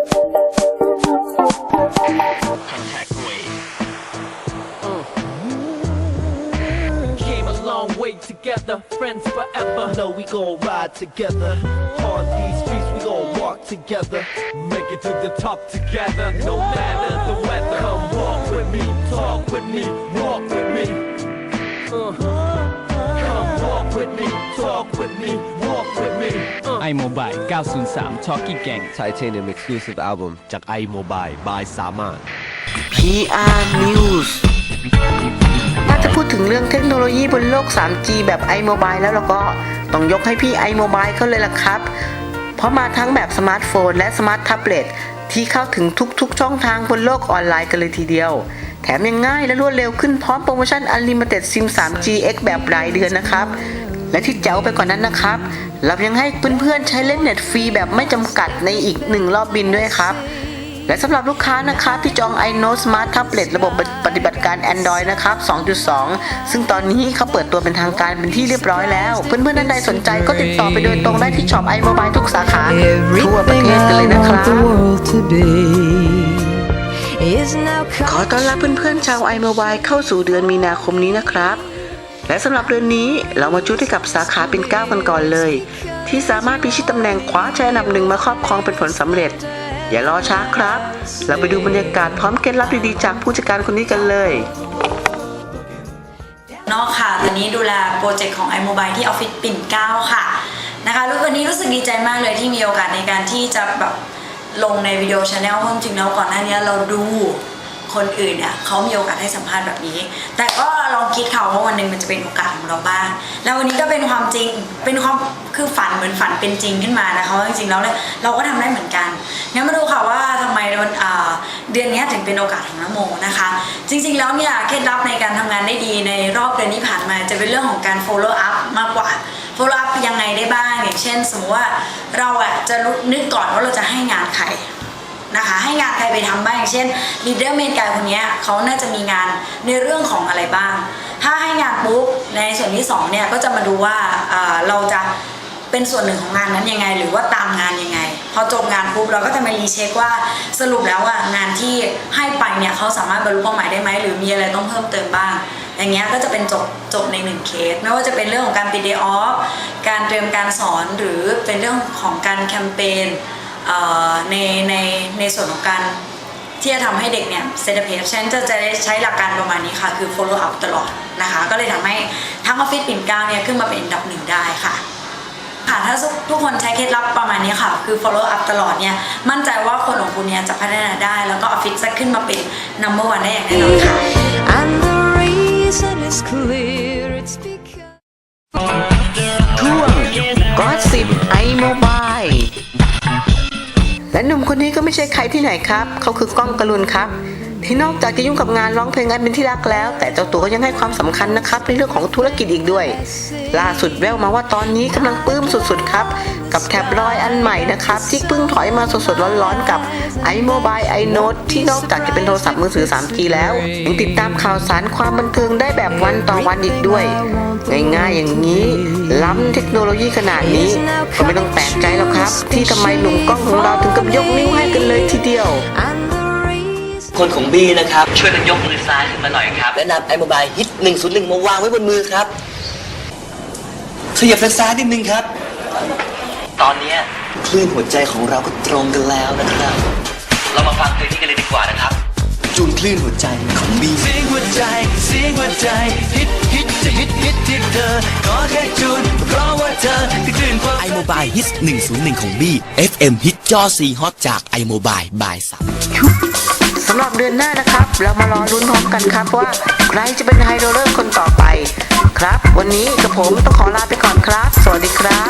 Mm. Came a long way together, friends forever. No, we gon' ride together. On these streets, we gon' walk together. Make it to the top together, no matter the weather. Come walk with me, talk with me, walk with me. Uh. Come walk with me, talk with me. iMobile 903 Talkie Gang Titanium Exclusive Album จาก iMobile by สามารถ PR News ถ้าจะพูดถึงเรื่องเทคโนโลยีบนโลก 3G แบบ iMobile แล้วเราก็ต้องยกให้พี่ iMobile เขาเลยล่ะครับ เพราะมาทั้งแบบสมาร์ทโฟนและสมาร์ทแท็บเล็ตที่เข้าถึงทุกๆ ช่องทางบนโลกออนไลน์กันเลยทีเดียว แถมยังง่ายและรวดเร็วขึ้นพร้อมโปรโมชั่น Unlimited SIM 3G X แบบรายเดือนนะครับ และที่เจ๋วไปกว่านั้นนะครับ เรายังให้เพื่อนๆใช้เล่นเน็ตฟรีแบบไม่จำกัดในอีกหนึ่งรอบบินด้วยครับ และสำหรับลูกค้านะครับที่จอง iNote Smart Tablet ระบบปฏิบัติการ Android นะครับ 2.2 ซึ่งตอนนี้เขาเปิดตัวเป็นทางการเป็นที่เรียบร้อยแล้ว เพื่อนๆท่านใดสนใจก็ติดต่อไปโดยตรงได้ที่ช็อป iMobile ทุกสาขาทั่วประเทศกันเลยนะครับขอต้อนรับเพื่อนๆชาว iMobile เข้าสู่เดือนมีนาคมนี้นะครับ และสำหรับเดือนนี้เรามาจุดให้กับสาขาเป็นเก้ากันก่อนเลย ที่สามารถพิชิตตำแหน่งคว้าชัยอันดับหนึ่งมาครอบครองเป็นผลสำเร็จ อย่ารอช้าครับ เราไปดูบรรยากาศพร้อมเคล็ดลับดีๆจากผู้จัดการคนนี้กันเลยนอกค่ะ ตอนนี้ดูแลโปรเจกต์ของ iMobile ที่ออฟฟิศปิ่นเก้าค่ะนะคะแล้วันนี้รู้สึกดีใจมากเลยที่มีโอกาสในการที่จะแบบลงในวิดีโอชาแนลเพราะจริงแล้วก่อนหน้านี้เราดู คนอื่นเนี่ยเขามีโอกาสให้สัมภาษณ์แบบนี้ แต่ก็ลองคิดค่ะว่าวันหนึ่งมันจะเป็นโอกาสของเราบ้าง แล้ววันนี้ก็เป็นความจริงเป็นความคือฝันเหมือนฝันเป็นจริงขึ้นมานะคะว่าจริงๆแล้วเนี่ยเราก็ทำได้เหมือนกันงั้นมาดูค่ะว่าทำไมเดือนนี้ถึงเป็นโอกาสของนโมนะคะ จริงๆแล้วเนี่ยเคล็ดลับในการทำงานได้ดีในรอบเดือนที่ผ่านมาจะเป็นเรื่องของการ follow up มากกว่า follow up ยังไงได้บ้างอย่างเช่น สมมติว่าเราอะจะนึกก่อนว่าเราจะให้งานใคร นะคะให้งานใครไปทำบ้างอย่างเช่นลีดเดอร์เมนกายคนนี้เขาน่าจะมีงานในเรื่องของอะไรบ้าง ถ้าให้งานปุ๊บในส่วนที่สองเนี่ยก็จะมาดูว่าเราจะเป็นส่วนหนึ่งของงานนั้นยังไง หรือว่าตามงานยังไง พอจบงานปุ๊บเราก็จะมารีเช็คว่าสรุปแล้วว่างานที่ให้ไปเนี่ยเขาสามารถบรรลุเป้าหมายได้ไหมหรือมีอะไรต้องเพิ่มเติมบ้าง อย่างเงี้ยก็จะเป็นจบจบในหนึ่งเคส ไม่ว่าจะเป็นเรื่องของการปิดเดย์ออฟการเตรียมการสอนหรือเป็นเรื่องของการแคมเปญ ในในในส่วนของการที่จะทำให้เด็กเนี่ยเซตเพจฉันจะจะได้ใช้หลักการประมาณนี้ค่ะ คือ follow up ตลอดนะคะ ก็เลยทำให้ทั้งออฟฟิศปิ่นเกล้าเนี่ยขึ้นมาเป็นอันดับหนึ่งได้ค่ะค่ะถ้าทุกคนใช้เคล็ดลับประมาณนี้ค่ะ คือ follow up ตลอดเนี่ย มั่นใจว่าคนของคุณเนี่ยจะพัฒนาได้ แล้วก็ออฟฟิศจะขึ้นมาเป็น number one ได้อย่างแน่นอนค่ะ And the reason is clear, it's because. คนนี้ก็ไม่ใช่ใครที่ไหนครับ เขาคือก้องกรุณครับ ที่นอกจากจะยุ่งกับงานร้องเพลงอันเป็นที่รักแล้ว แต่เจ้าตัวก็ยังให้ความสำคัญนะครับในเรื่องของธุรกิจอีกด้วย ล่าสุดแววมาว่าตอนนี้กำลังปลื้มสุดๆครับ กับแท็บลอยอันใหม่นะครับ ที่เพิ่งถอยมาสดๆร้อนๆกับ iMobile iNote ที่นอกจากจะเป็นโทรศัพท์มือถือ 3G แล้วยังติดตามข่าวสารความบันเทิงได้แบบวันต่อวันอีกด้วย ง่ายๆอย่างนี้ ล้ำเทคโนโลยีขนาดนี้ ก็ไม่ต้องแปลกใจหรอกครับ ที่ทำไมหนุ่มกล้องของเราถึงกับยกนิ้วให้กันเลยทีเดียว And the reason. คนของบีนะครับ ช่วยกันยกมือซ้ายขึ้นมาหน่อยครับและนำไอ้โมบายฮิต101 มาวางไว้บนมือครับขยับไปซ้ายนิดนึงครับ ตอนเนี้ยคลื่นหัวใจของเราก็ตรงกันแล้วนะครับ เรามาฟังเพลงนี้กันเลยดีกว่านะครับ จูนคลื่นหัวใจของบีเสียงหัวใจเสียงหัวใจฮิตฮิตจะฮิตฮิต ที่เธอก็แค่จูนเพราะว่าเธอที่คลื่นความไอโมบายฮิต101 ของบี FM ฮิตจอสีฮอตจากไอโมบายบายสามสำหรับเดือนหน้านะครับ เรามารอลุ้นพร้อมกันครับว่า ใครจะเป็นไฮโรเลอร์คนต่อไป ครับ วันนี้กับผมต้องขอลาไปก่อนครับ สวัสดีครับ